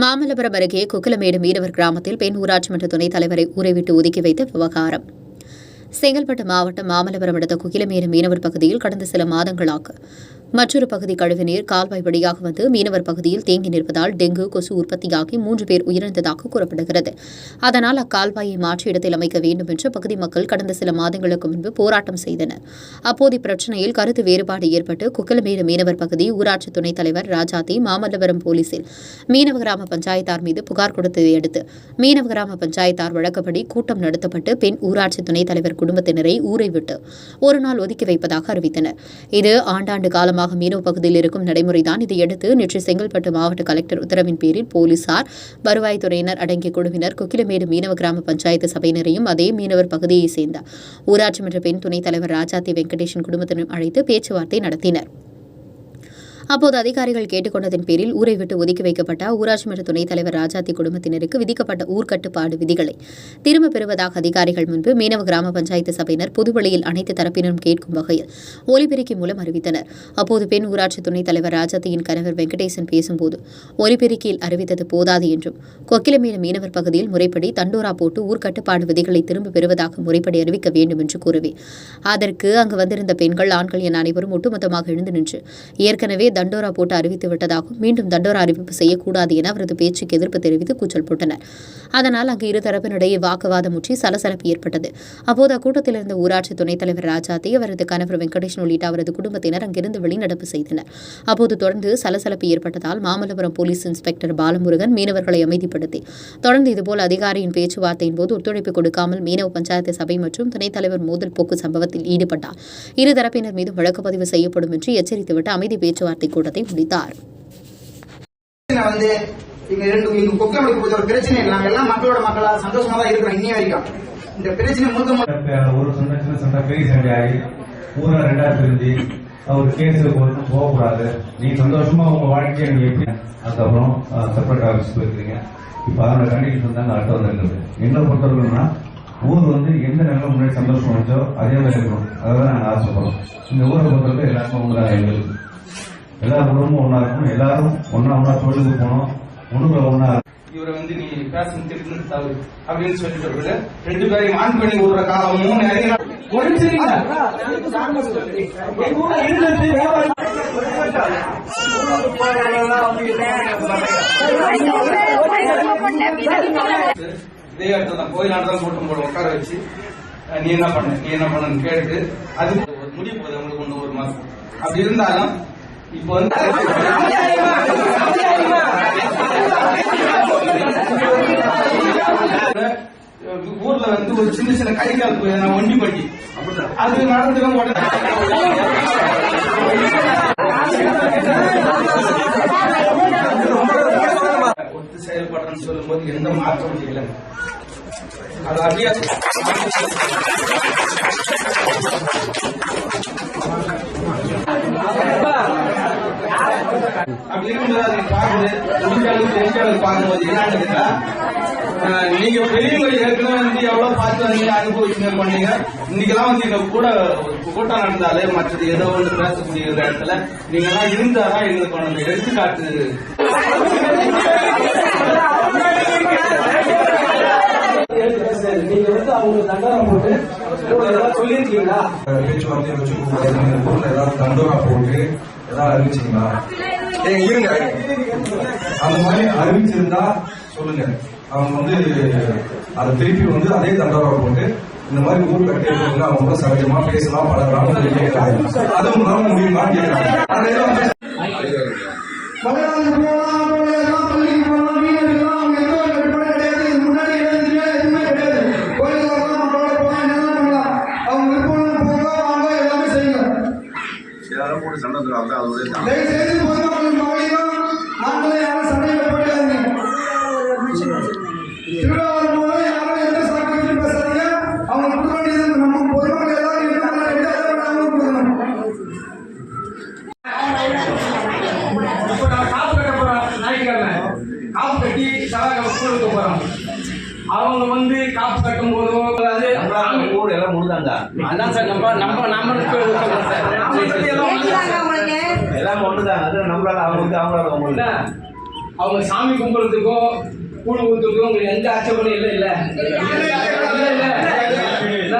மாமல்லபுரம் அருகே குக்கலமேடு மீனவர் கிராமத்தில் பெண் ஊராட்சி மன்ற துணைத் தலைவரை ஊரை விட்டு ஒதுக்கி வைத்த விவகாரம். செங்கல்பட்டு மாவட்டம் மாமல்லபுரம் அடுத்த குகிலமேறு மீனவர் பகுதியில் கடந்த சில மாதங்களாக மற்றொரு பகுதி கழிவுநீர் கால்வாய் வழியாக வந்து மீனவர் பகுதியில் தேங்கி நிற்பதால் டெங்கு கொசு உற்பத்தியாகி மூன்று பேர் உயிரிழந்ததாக கூறப்படுகிறது. அதனால் அக்கால்வாயை மாற்று இடத்தில் அமைக்க வேண்டும் என்று பகுதி மக்கள் கடந்த சில மாதங்களுக்கு முன்பு போராட்டம் செய்தனர். அப்போது இப்பிரச்சனையில் கருத்து வேறுபாடு ஏற்பட்டு குக்கலமேடு மீனவர் பகுதி ஊராட்சி துணைத் தலைவர் ராஜாத்தி மாமல்லபுரம் போலீசில் மீனவ கிராம பஞ்சாயத்தார் மீது புகார் கொடுத்ததை அடுத்து மீனவ கிராம பஞ்சாயத்தார் வழக்கப்படி கூட்டம் நடத்தப்பட்டு பெண் ஊராட்சி துணைத் தலைவர் குடும்பத்தினரை ஊரை விட்டு ஒரு நாள் ஒதுக்கி வைப்பதாக அறிவித்தனர். இது ஆண்டாண்டு காலமாக மீனவ பகுதியில் இருக்கும் நடைமுறைதான். இதையடுத்து நேற்று செங்கல்பட்டு மாவட்ட கலெக்டர் உத்தரவின் பேரில் போலீசார் வருவாய்த்துறையினர் அடங்கிய குழுவினர் குக்கிலமேடு மீனவ கிராம பஞ்சாயத்து சபையினரையும் அதே மீனவர் பகுதியைச் சேர்ந்த ஊராட்சி மன்ற பெண் துணைத் தலைவர் ராஜாத்தி வெங்கடேஷன் குடும்பத்தினரும் அழைத்து பேச்சுவார்த்தை நடத்தினர். அப்போது அதிகாரிகள் கேட்டுக்கொண்டதன் பேரில் ஊரை விட்டு ஒதுக்கி வைக்கப்பட்ட ஊராட்சி மன்ற துணைத் தலைவர் ராஜாத்தி குடும்பத்தினருக்கு விதிக்கப்பட்ட ஊர்க்கட்டுப்பாடு விதிகளை திரும்பப் பெறுவதாக அதிகாரிகள் முன்பு மீனவ கிராம பஞ்சாயத்து சபையினர் பொதுவெளியில் அனைத்து தரப்பினரும் கேட்கும் வகையில் ஒலிபெருக்கி மூலம் அறிவித்தனர். அப்போது பெண் ஊராட்சி துணைத் தலைவர் ராஜாத்தியின் கணவர் வெங்கடேசன் பேசும்போது ஒலிபெருக்கியில் அறிவித்தது போதாது என்றும் கொக்கிலமேடு மீனவர் பகுதியில் முறைப்படி தண்டோரா போட்டு ஊர்க்கட்டுப்பாடு விதிகளை திரும்பப் பெறுவதாக முறைப்படி அறிவிக்க வேண்டும் என்று கூறுவேன் அதற்கு அங்கு வந்திருந்த பெண்கள் ஆண்கள் என அனைவரும் ஒட்டுமொத்தமாக எழுந்து நின்று ஏற்கனவே தண்டோரா போட்டு அறிவித்து விட்டதாகவும் மீண்டும் தண்டோரா அறிவிப்பு செய்யக்கூடாது என அவரது பேச்சுக்கு எதிர்ப்பு தெரிவித்து கூச்சல் போட்டனர். அதனால் அங்கு இருதரப்பினிடையே வாக்குவாதம் முற்றி சலசலப்பு ஏற்பட்டது. அப்போது அக்கூட்டத்தில் இருந்த ஊராட்சி துணைத் தலைவர் ராஜாத்தி அவரது கணவர் வெங்கடேஷன் உள்ளிட்ட அவரது குடும்பத்தினர் அங்கிருந்து வெளிநடப்பு செய்தனர். அப்போது தொடர்ந்து சலசலப்பு ஏற்பட்டதால் மாமல்லபுரம் போலீஸ் இன்ஸ்பெக்டர் பாலமுருகன் மீனவர்களை அமைதிப்படுத்தி தொடர்ந்து இதுபோல் அதிகாரியின் பேச்சுவார்த்தையின் போது ஒத்துழைப்பு கொடுக்காமல் மீனவ பஞ்சாயத்து சபை மற்றும் துணைத் தலைவர் மோதல் போக்கு சம்பவத்தில் ஈடுபட்டார். இரு தரப்பினர் வழக்கு பதிவு செய்யப்படும் என்று எச்சரித்துவிட்டு அமைதி பேச்சுவார்த்தை கூட்டத்தை முடித்தார். நான் வந்து இங்க ரெண்டு இங்க கொக்கமலுக்கு பொறுத்த ஒரு பிரச்சனை இல்லை. நாங்க எல்லாம் மக்களோட மக்களா சந்தோஷமா தான் இருக்கிறோம் இன்னி வரைக்கும். இந்த பிரச்சனை முழுக்க ஒரு சண்டை சண்டை பெரிய சண்டை ஆகி ஊரை ரெண்டா பிரிஞ்சு அவர் கேஸுக்கு போகக்கூடாது. நீ சந்தோஷமா உங்க வாழ்க்கையை நீங்க எப்படி அதுக்கப்புறம் செப்பரேட் ஆஃபீஸ் போயிருக்கீங்க இப்போ அதோட கண்டிஷன் தான் அடுத்து வந்திருக்குது என்ன பொறுத்தவரைக்கும்னா ஊர் வந்து எந்த நிலைமை முன்னாடி சந்தோஷம் வச்சோ அதே மாதிரி இருக்கணும். அதான் நாங்கள் ஆசைப்படுறோம். இந்த ஊரை பொறுத்தவரைக்கும் எல்லாருமே ஒன்றா எங்களுக்கு எல்லா குடும்பமும் ஒன்னா இருக்கணும் எல்லாரும் ஒன்னா ஒன்னா தொழிலுக்கு போனோம் ஒண்ணுக்குள்ள ஒன்னா இவரை வந்து நீ பேசணும் தெரிஞ்சு தவறு. அப்படின்னு சொல்லிட்டு ரெண்டு பேரையும் ஆண் பண்ணி விடுற காலம் நிறைய இதே இடத்துல தான் கோயில் தான் கூட்டம் போட உட்கார வச்சு நீ என்ன பண்ண நீ என்ன பண்ணு கேட்டு அது ஒரு முடிவு போகுது உங்களுக்கு ஒண்ணு ஒரு மாசம். அப்படி இருந்தாலும் இப்போ வந்து ஊர்ல வந்து ஒரு சின்ன சின்ன கை கால் போய் ஒண்டி பட்டி அது நடந்துடும் உடனே. ஒத்து செயல்படுறேன்னு சொல்லும்போது எந்த மாற்றம் இல்லை அது அப்படியே அப்படி இருக்கும்போது அதை முடிஞ்ச அளவுக்கு தெரிஞ்ச அளவுக்கு பார்க்கும்போது என்ன நீங்க பெரியவங்க ஏற்கனவே வந்து எவ்வளவு பார்த்து வந்தீங்க அனுபவிச்சுங்க பண்ணீங்க இன்னைக்கெல்லாம் வந்து எங்க கூட கூட்டம் நடந்தாலே மற்றது ஏதோ ஒன்று பேசக்கூடிய இடத்துல நீங்க எல்லாம் இருந்தாதான் எங்களுக்கு அந்த எடுத்துக்காட்டு நீங்க வந்து அவங்க போட்டு சொல்லிருக்கீங்களா பேச்சுவார்த்தை வச்சு ஏதாவது தண்டோரா போட்டு ஏதாவது அறிவிச்சீங்களா? இருங்க. அந்த மாதிரி அறிவிச்சிருந்தா சொல்லுங்க. அவங்க வந்து அதை திருப்பி வந்து அதே தண்டோரா போட்டு இந்த மாதிரி ஊர் கட்டி அவங்க கூட சகஜமா பேசலாம் பழகலாம் கேட்கறாங்க அதுவும் நாம முடியுமான்னு கேட்கறாங்க எந்த அளவு கொடுக்கணும். இப்போ நான் காப்பு கட்ட போறோம் ஞாயிற்றுக்கிழமை காப்பு கட்டி ஸ்கூலுக்கு போறோம் அவங்க வந்து காப்பு கட்டும் போதும் அதாவது ஊர் எல்லாம் முடிதாங்க அதான் சார் நம்ம நம்ம நம்மளுக்கு எல்லாம் ஒண்ணுதான். அது நம்மளால அவங்களுக்கு அவங்களால இல்ல, அவங்களுக்கு அவங்க சாமி கும்பிடுறதுக்கும் கூழ் ஊத்துறதுக்கும் உங்களுக்கு எந்த ஆட்சேபனும் இல்லை. இல்ல. இல்ல.